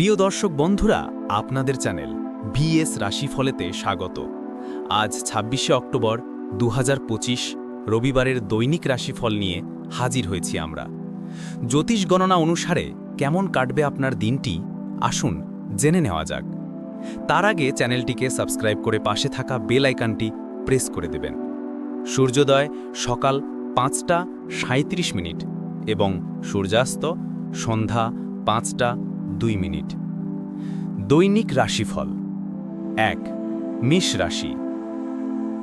প্রিয় দর্শক বন্ধুরা, আপনাদের চ্যানেল ভিএস রাশিফলেতে স্বাগত। আজ ছাব্বিশে অক্টোবর দু হাজার পঁচিশ, রবিবারের দৈনিক রাশিফল নিয়ে হাজির হয়েছি আমরা। জ্যোতিষ গণনা অনুসারে কেমন কাটবে আপনার দিনটি, আসুন জেনে নেওয়া যাক। তার আগে চ্যানেলটিকে সাবস্ক্রাইব করে পাশে থাকা বেল আইকানটি প্রেস করে দেবেন। সূর্যোদয় সকাল পাঁচটা সাঁত্রিশ মিনিট এবং সূর্যাস্ত সন্ধ্যা পাঁচটা দুই মিনিট। দৈনিক রাশিফল। এক, মিষ রাশি।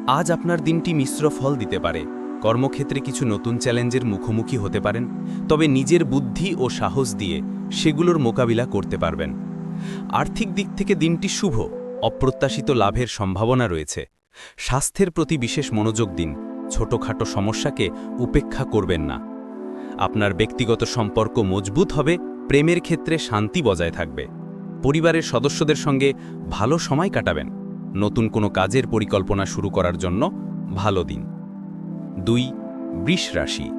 আজ আপনার দিনটি মিশ্র ফল দিতে পারে। কর্মক্ষেত্রে কিছু নতুন চ্যালেঞ্জের মুখোমুখি হতে পারেন, তবে নিজের বুদ্ধি ও সাহস দিয়ে সেগুলোর মোকাবিলা করতে পারবেন। আর্থিক দিক থেকে দিনটি শুভ, অপ্রত্যাশিত লাভের সম্ভাবনা রয়েছে। স্বাস্থ্যের প্রতি বিশেষ মনোযোগ দিন, ছোটখাটো সমস্যাকে উপেক্ষা করবেন না। আপনার ব্যক্তিগত সম্পর্ক মজবুত হবে প্রেমের ক্ষেত্রে শান্তি বজায় থাকবে। পরিবারের সদস্যদের সঙ্গে ভালো সময় কাটাবেন। নতুন কোনো কাজের পরিকল্পনা শুরু করার জন্য ভালো দিন। দুই বৃষ রাশি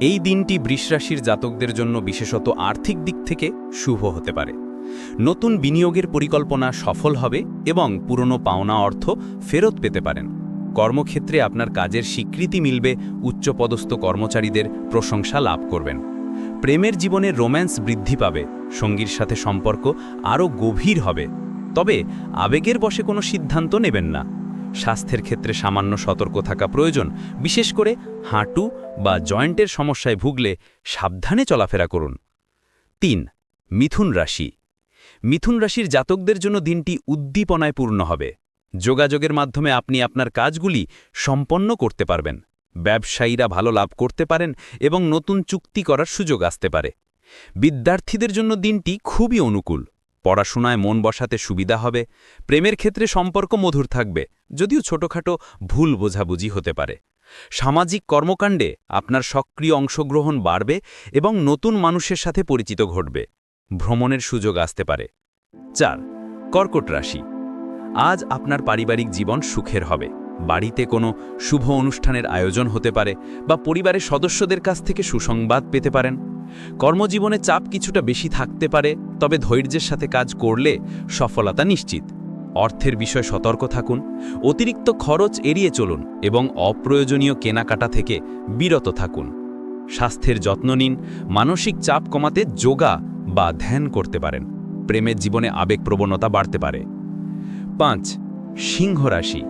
এই দিনটি বৃষ রাশির জাতকদের জন্য বিশেষত আর্থিক দিক থেকে শুভ হতে পারে। নতুন বিনিয়োগের পরিকল্পনা সফল হবে এবং পুরনো পাওনা অর্থ ফেরত পেতে পারেন। কর্মক্ষেত্রে আপনার কাজের স্বীকৃতি মিলবে, উচ্চপদস্থ কর্মচারীদের প্রশংসা লাভ করবেন। প্রেমের জীবনে রোম্যান্স বৃদ্ধি পাবে, সঙ্গীর সাথে সম্পর্ক আরও গভীর হবে। তবে আবেগের বসে কোনো সিদ্ধান্ত নেবেন না। স্বাস্থ্যের ক্ষেত্রে সামান্য সতর্ক থাকা প্রয়োজন, বিশেষ করে হাঁটু বা জয়েন্টের সমস্যায় ভুগলে সাবধানে চলাফেরা করুন। তিন, মিথুন রাশি। মিথুন রাশির জাতকদের জন্য দিনটি উদ্দীপনায় পূর্ণ হবে। যোগাযোগের মাধ্যমে আপনি আপনার কাজগুলি সম্পন্ন করতে পারবেন। ব্যবসায়ীরা ভালো লাভ করতে পারেন এবং নতুন চুক্তি করার সুযোগ আসতে পারে। বিদ্যার্থীদের জন্য দিনটি খুবই অনুকূল। পড়াশোনায় মন বসাতে সুবিধা হবে, প্রেমের ক্ষেত্রে সম্পর্ক মধুর থাকবে, যদিও ছোটখাটো ভুল বোঝাবুঝি হতে পারে। সামাজিক কর্মকাণ্ডে আপনার সক্রিয় অংশগ্রহণ বাড়বে এবং নতুন মানুষের সাথে পরিচিত ঘটবে। ভ্রমণের সুযোগ আসতে পারে। চার, কর্কট রাশি। আজ আপনার পারিবারিক জীবন সুখের হবে। বাড়িতে কোনো শুভ অনুষ্ঠানের আয়োজন হতে পারে বা পরিবারের সদস্যদের কাছ থেকে সুসংবাদ পেতে পারেন। কর্মজীবনে চাপ কিছুটা বেশি থাকতে পারে, তবে ধৈর্যের সাথে কাজ করলে সফলতা নিশ্চিত। অর্থের বিষয় সতর্ক থাকুন, অতিরিক্ত খরচ এড়িয়ে চলুন এবং অপ্রয়োজনীয় কেনাকাটা থেকে বিরত থাকুন। স্বাস্থ্যের যত্ন নিন, মানসিক চাপ কমাতে যোগা বা ধ্যান করতে পারেন। প্রেমের জীবনে আবেগপ্রবণতা বাড়তে পারে। পাঁচ, সিংহ রাশি।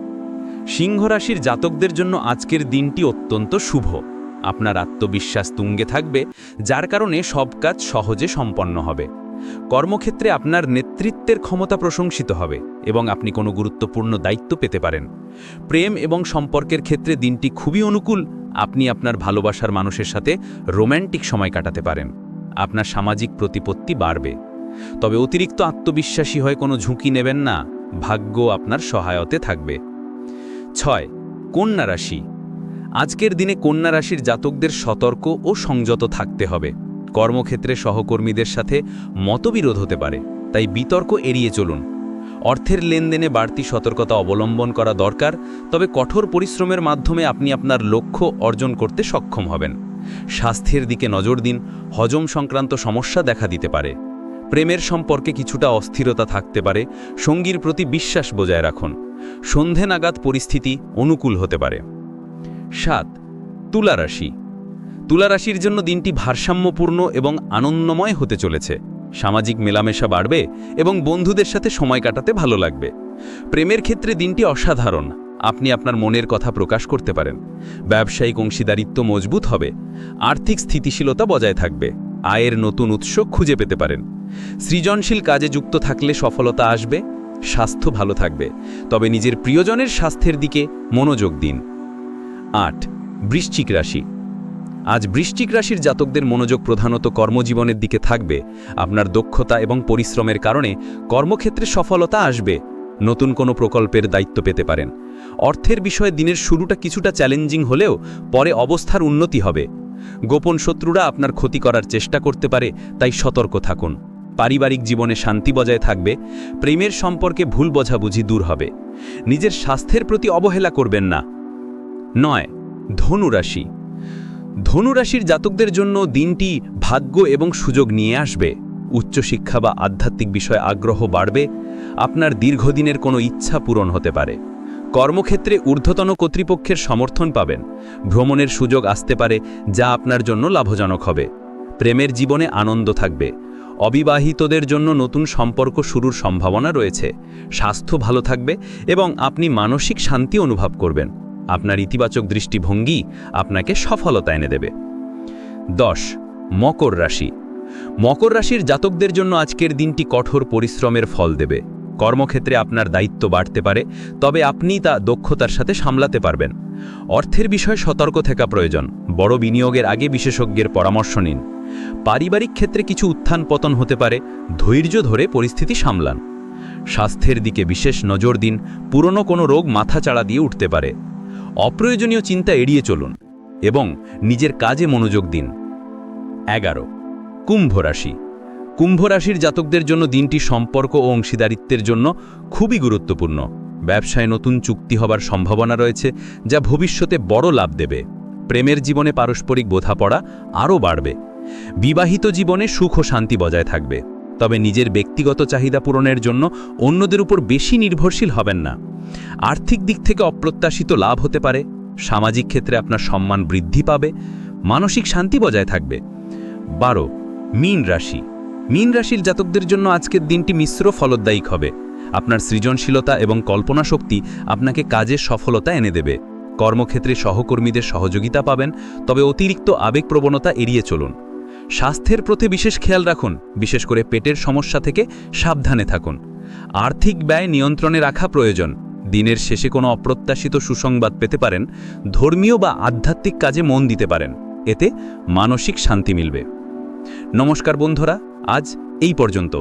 সিংহ রাশির জাতকদের জন্য আজকের দিনটি অত্যন্ত শুভ। আপনার আত্মবিশ্বাস তুঙ্গে থাকবে, যার কারণে সব কাজ সহজে সম্পন্ন হবে। কর্মক্ষেত্রে আপনার নেতৃত্বের ক্ষমতা প্রশংসিত হবে এবং আপনি কোনো গুরুত্বপূর্ণ দায়িত্ব পেতে পারেন। প্রেম এবং সম্পর্কের ক্ষেত্রে দিনটি খুবই অনুকূল, আপনি আপনার ভালোবাসার মানুষের সাথে রোম্যান্টিক সময় কাটাতে পারেন। আপনার সামাজিক প্রতিপত্তি বাড়বে। তবে অতিরিক্ত আত্মবিশ্বাসী হয়ে কোনো ঝুঁকি নেবেন না, ভাগ্য আপনার সহায়তে থাকবে। ছয়, কন্যা রাশি। আজকের দিনে কন্যা রাশির জাতকদের সতর্ক ও সংযত থাকতে হবে। কর্মক্ষেত্রে সহকর্মীদের সাথে মতবিরোধ হতে পারে, তাই বিতর্ক এড়িয়ে চলুন। অর্থের লেনদেনে বাড়তি সতর্কতা অবলম্বন করা দরকার, তবে কঠোর পরিশ্রমের মাধ্যমে আপনি আপনার লক্ষ্য অর্জন করতে সক্ষম হবেন। স্বাস্থ্যের দিকে নজর দিন, হজম সংক্রান্ত সমস্যা দেখা দিতে পারে। প্রেমের সম্পর্কে কিছুটা অস্থিরতা থাকতে পারে, সঙ্গীর প্রতি বিশ্বাস বজায় রাখুন। সন্ধে নাগাদ পরিস্থিতি অনুকূল হতে পারে। সাত তুলা রাশি তুলা রাশির জন্য দিনটি ভারসাম্যপূর্ণ এবং আনন্দময় হতে চলেছে। সামাজিক মেলামেশা বাড়বে এবং বন্ধুদের সাথে সময় কাটাতে ভালো লাগবে। প্রেমের ক্ষেত্রে দিনটি অসাধারণ। আপনি আপনার মনের কথা প্রকাশ করতে পারেন। ব্যবসায়িক অংশীদারিত্ব মজবুত হবে। আর্থিক স্থিতিশীলতা বজায় থাকবে। আয়ের নতুন উৎস খুঁজে পেতে পারেন। সৃজনশীল কাজে যুক্ত থাকলে সফলতা আসবে, স্বাস্থ্য ভালো থাকবে। তবে নিজের প্রিয়জনের স্বাস্থ্যের দিকে মনোযোগ দিন। আট, বৃশ্চিক রাশি। আজ বৃশ্চিক রাশির জাতকদের মনোযোগ প্রধানত কর্মজীবনের দিকে থাকবে। আপনার দক্ষতা এবং পরিশ্রমের কারণে কর্মক্ষেত্রে সফলতা আসবে। নতুন কোনো প্রকল্পের দায়িত্ব পেতে পারেন। অর্থের বিষয়ে দিনের শুরুটা কিছুটা চ্যালেঞ্জিং হলেও পরে অবস্থার উন্নতি হবে। গোপন শত্রুরা আপনার ক্ষতি করার চেষ্টা করতে পারে, তাই সতর্ক থাকুন। পারিবারিক জীবনে শান্তি বজায় থাকবে, প্রেমের সম্পর্কে ভুল বোঝাবুঝি দূর হবে। নিজের স্বাস্থ্যের প্রতি অবহেলা করবেন না। নয় ধনুরাশি ধনুরাশির জাতকদের জন্য দিনটি ভাগ্য এবং সুযোগ নিয়ে আসবে। উচ্চশিক্ষা বা আধ্যাত্মিক বিষয়ে আগ্রহ বাড়বে, আপনার দীর্ঘদিনের কোনো ইচ্ছা পূরণ হতে পারে। কর্মক্ষেত্রে ঊর্ধ্বতন কর্তৃপক্ষের সমর্থন পাবেন। ভ্রমণের সুযোগ আসতে পারে, যা আপনার জন্য লাভজনক হবে। প্রেমের জীবনে আনন্দ থাকবে। অবিবাহিতদের জন্য নতুন সম্পর্ক শুরুর সম্ভাবনা রয়েছে। স্বাস্থ্য ভালো থাকবে এবং আপনি মানসিক শান্তি অনুভব করবেন। আপনার ইতিবাচক দৃষ্টিভঙ্গি আপনাকে সফলতা এনে দেবে। দশ, মকর রাশি। মকর রাশির জাতকদের জন্য আজকের দিনটি কঠোর পরিশ্রমের ফল দেবে। কর্মক্ষেত্রে আপনার দায়িত্ব বাড়তে পারে, তবে আপনি তা দক্ষতার সাথে সামলাতে পারবেন। অর্থের বিষয়ে সতর্ক থাকা প্রয়োজন। বড় বিনিয়োগের আগে বিশেষজ্ঞের পরামর্শ নিন। পারিবারিক ক্ষেত্রে কিছু উত্থান পতন হতে পারে, ধৈর্য ধরে পরিস্থিতি সামলান। স্বাস্থ্যের দিকে বিশেষ নজর দিন, পুরনো কোনো রোগ মাথাচাড়া দিয়ে উঠতে পারে। অপ্রয়োজনীয় চিন্তা এড়িয়ে চলুন এবং নিজের কাজে মনোযোগ দিন। এগারো। কুম্ভ রাশি। কুম্ভ রাশির জাতকদের জন্য দিনটি সম্পর্ক ও অংশীদারিত্বের জন্য খুবই গুরুত্বপূর্ণ। ব্যবসায় নতুন চুক্তি হবার সম্ভাবনা রয়েছে, যা ভবিষ্যতে বড় লাভ দেবে। প্রেমের জীবনে পারস্পরিক বোঝাপড়া আরও বাড়বে। বিবাহিত জীবনে সুখ ও শান্তি বজায় থাকবে। তবে নিজের ব্যক্তিগত চাহিদা পূরণের জন্য অন্যদের উপর বেশি নির্ভরশীল হবেন না। আর্থিক দিক থেকে অপ্রত্যাশিত লাভ হতে পারে। সামাজিক ক্ষেত্রে আপনার সম্মান বৃদ্ধি পাবে। মানসিক শান্তি বজায় থাকবে। বারো, মীন রাশি। মীন রাশির জাতকদের জন্য আজকের দিনটি মিশ্র ফলদায়িক হবে। আপনার সৃজনশীলতা এবং কল্পনা শক্তি আপনাকে কাজের সফলতা এনে দেবে। কর্মক্ষেত্রে সহকর্মীদের সহযোগিতা পাবেন, তবে অতিরিক্ত আবেগপ্রবণতা এড়িয়ে চলুন। স্বাস্থ্যের প্রতি বিশেষ খেয়াল রাখুন, বিশেষ করে পেটের সমস্যা থেকে সাবধানে থাকুন। আর্থিক ব্যয় নিয়ন্ত্রণে রাখা প্রয়োজন। দিনের শেষে কোনো অপ্রত্যাশিত সুসংবাদ পেতে পারেন, ধর্মীয় বা আধ্যাত্মিক কাজে মন দিতে পারেন। এতে মানসিক শান্তি মিলবে। নমস্কার বন্ধুরা আজ এই পর্যন্ত।